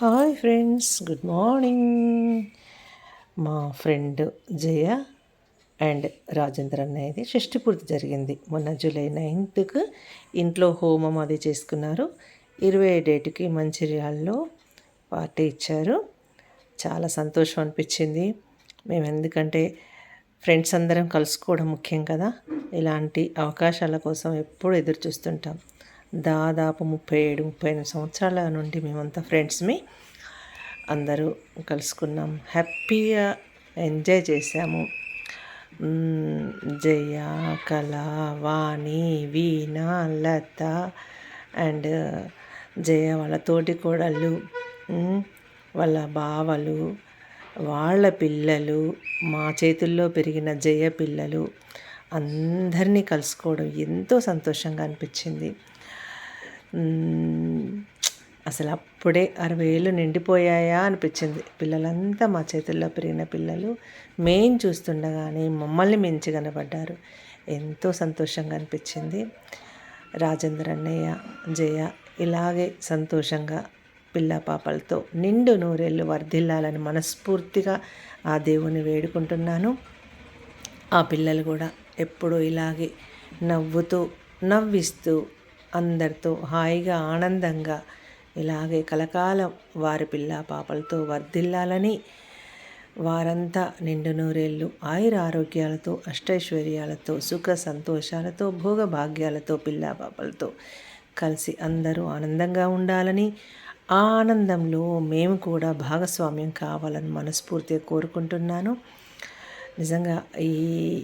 Hi friends good morning. మా friend Jaya and Rajendra అన్నయ్యది షష్టి పూర్తి జరిగింది. మొన్న జూలై నైన్త్కు ఇంట్లో హోమం అది చేసుకున్నారు. ఇరవై డేట్కి మంచిర్యాల్లో పార్టీ ఇచ్చారు. చాలా సంతోషం అనిపించింది. మేము ఎందుకంటే ఫ్రెండ్స్ అందరం కలుసుకోవడం ముఖ్యం కదా. ఇలాంటి అవకాశాల కోసం ఎప్పుడు ఎదురు చూస్తుంటాం దాదాపు ముప్పై ఏడు ముప్పై ఎనిమిది సంవత్సరాల నుండి మేమంతా ఫ్రెండ్స్మి అందరూ కలుసుకున్నాం. హ్యాపీగా ఎంజాయ్ చేసాము జయ కళ వాణి వీణ లత అండ్ జయ వాళ్ళ తోటి కోడళ్ళు వాళ్ళ బావలు వాళ్ళ పిల్లలు మా చేతుల్లో పెరిగిన జయ పిల్లలు అందరినీ కలుసుకోవడం ఎంతో సంతోషంగా అనిపించింది. అసలు అప్పుడే అరవై ఏళ్ళు నిండిపోయాయా అనిపించింది. పిల్లలంతా మా చేతుల్లో పెరిగిన పిల్లలు మేం చూస్తుండగానే మమ్మల్ని మించి కనబడ్డారు. ఎంతో సంతోషంగా అనిపించింది. రాజేంద్ర అన్నయ్య జయ ఇలాగే సంతోషంగా పిల్ల పాపలతో నిండు నూరేళ్ళు వర్ధిల్లాలని మనస్ఫూర్తిగా ఆ దేవుని వేడుకుంటున్నాను. ఆ పిల్లలు కూడా ఎప్పుడూ ఇలాగే నవ్వుతూ నవ్విస్తూ అందరితో హాయిగా ఆనందంగా ఇలాగే కలకాలం వారి పిల్ల పాపలతో వర్ధిల్లాలని వారంతా నిండు నూరేళ్ళు ఆయుర ఆరోగ్యాలతో అష్టైశ్వర్యాలతో సుఖ సంతోషాలతో భోగభాగ్యాలతో పిల్ల పాపలతో కలిసి అందరూ ఆనందంగా ఉండాలని ఆ ఆనందంలో మేము కూడా భాగస్వామ్యం కావాలని మనస్ఫూర్తిగా కోరుకుంటున్నాను. నిజంగా ఈ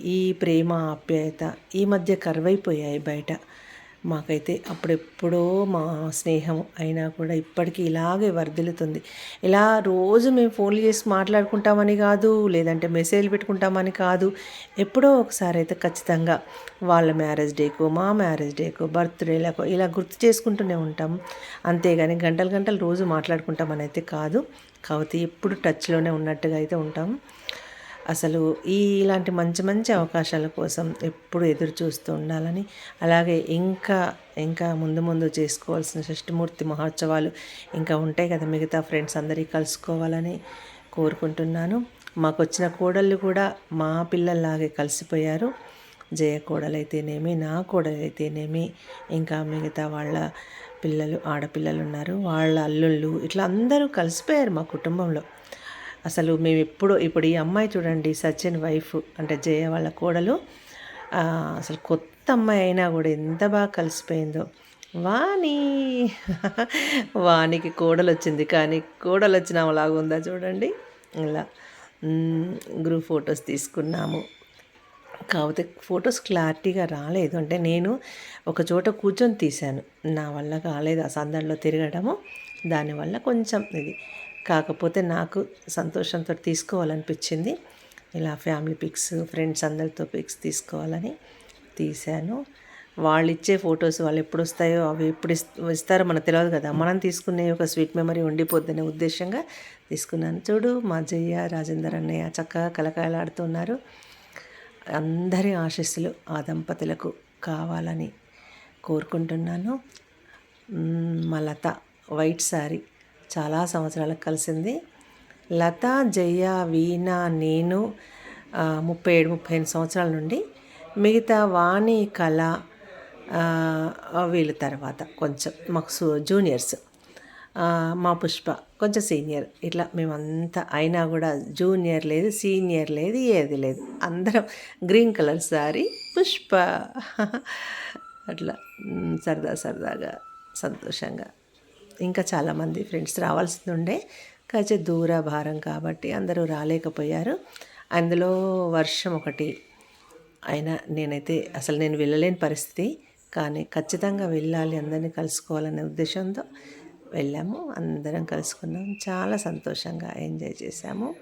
ఈ ప్రేమ ఆప్యాయత ఈ మధ్య కరువైపోయాయి బయట. మాకైతే అప్పుడెప్పుడో మా స్నేహం అయినా కూడా ఇప్పటికీ ఇలాగే వర్ధిల్లుతుంది. ఇలా రోజు మేము ఫోన్లు చేసి మాట్లాడుకుంటామని కాదు లేదంటే మెసేజ్లు పెట్టుకుంటామని కాదు ఎప్పుడో ఒకసారి అయితే ఖచ్చితంగా వాళ్ళ మ్యారేజ్ డేకో మా మ్యారేజ్ డేకో బర్త్డేలకో ఇలా గుర్తు చేసుకుంటూనే ఉంటాం. అంతేగాని గంటలు గంటలు రోజు మాట్లాడుకుంటామని అయితే కాదు. కాకపోతే ఎప్పుడు టచ్లోనే ఉన్నట్టుగా అయితే ఉంటాం. అసలు ఈ ఇలాంటి మంచి మంచి అవకాశాల కోసం ఎప్పుడు ఎదురు చూస్తూ ఉండాలని అలాగే ఇంకా ఇంకా ముందు ముందు చేసుకోవాల్సిన షష్ఠమూర్తి మహోత్సవాలు ఇంకా ఉంటాయి కదా మిగతా ఫ్రెండ్స్ అందరికీ కలుసుకోవాలని కోరుకుంటున్నాను. మాకు వచ్చిన కోడళ్ళు కూడా మా పిల్లల్లాగే కలిసిపోయారు. జయ కోడలైతేనేమి నా కోడలైతేనేమి ఇంకా మిగతా వాళ్ళ పిల్లలు ఆడపిల్లలు ఉన్నారు వాళ్ళ అల్లుళ్ళు ఇట్లా అందరూ కలిసిపోయారు మా కుటుంబంలో. అసలు మేము ఎప్పుడు ఇప్పుడు ఈ అమ్మాయి చూడండి సచిన్ వైఫ్ అంటే జయ వాళ్ళ కోడలు అసలు కొత్త అమ్మాయి అయినా కూడా ఎంత బాగా కలిసిపోయిందో. వాణి వానికి కోడలు వచ్చింది కానీ కోడలు వచ్చిన అలాగా ఉందా చూడండి. ఇలా గ్రూప్ ఫొటోస్ తీసుకున్నాము. కాకపోతే ఫొటోస్ క్లారిటీగా రాలేదు. అంటే నేను ఒక చోట కూర్చొని తీశాను. నా వల్ల కాలేదు ఆ సందడిలో తిరగడము. దానివల్ల కొంచెం ఇది. కాకపోతే నాకు సంతోషంతో తీసుకోవాలనిపించింది. ఇలా ఫ్యామిలీ పిక్స్ ఫ్రెండ్స్ అందరితో పిక్స్ తీసుకోవాలని తీశాను. వాళ్ళు ఇచ్చే ఫొటోస్ వాళ్ళు ఎప్పుడు వస్తాయో అవి ఎప్పుడు ఇస్తారో మనకు తెలియదు కదా. మనం తీసుకునే ఒక స్వీట్ మెమరీ ఉండిపోద్దనే ఉద్దేశంగా తీసుకున్నాను. చూడు మా జయ్య రాజేందర్ అన్నయ్య చక్కగా కలకాయలాడుతున్నారు అందరి ఆశస్సులు ఆ దంపతులకు కావాలని కోరుకుంటున్నాను. మా లత వైట్ శారీ చాలా సంవత్సరాలకు కలిసింది. లత జయ వీణ నేను ముప్పై ఏడు ముప్పై ఎనిమిది సంవత్సరాల నుండి మిగతా వాణి కళ వీళ్ళ తర్వాత కొంచెం మాకు జూనియర్స్. మా పుష్ప కొంచెం సీనియర్. ఇట్లా మేమంతా అయినా కూడా జూనియర్ లేదు సీనియర్ లేదు ఏది లేదు. అందరం గ్రీన్ కలర్ సారీ పుష్ప. అట్లా సరదా సరదాగా సంతోషంగా. ఇంకా చాలామంది ఫ్రెండ్స్ రావాల్సింది ఉండే కాచే దూర భారం కాబట్టి అందరూ రాలేకపోయారు. అందులో వర్షం ఒకటి అయినా నేనైతే అసలు నేను వెళ్ళలేని పరిస్థితి. కానీ ఖచ్చితంగా వెళ్ళాలి అందరినీ కలుసుకోవాలనే ఉద్దేశంతో వెళ్ళాము. అందరం కలుసుకున్నాం. చాలా సంతోషంగా ఎంజాయ్ చేశాము.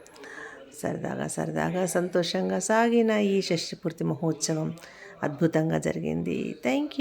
సరదాగా సరదాగా సంతోషంగా సాగిన ఈ షష్టిపూర్తి మహోత్సవం అద్భుతంగా జరిగింది. Thank you.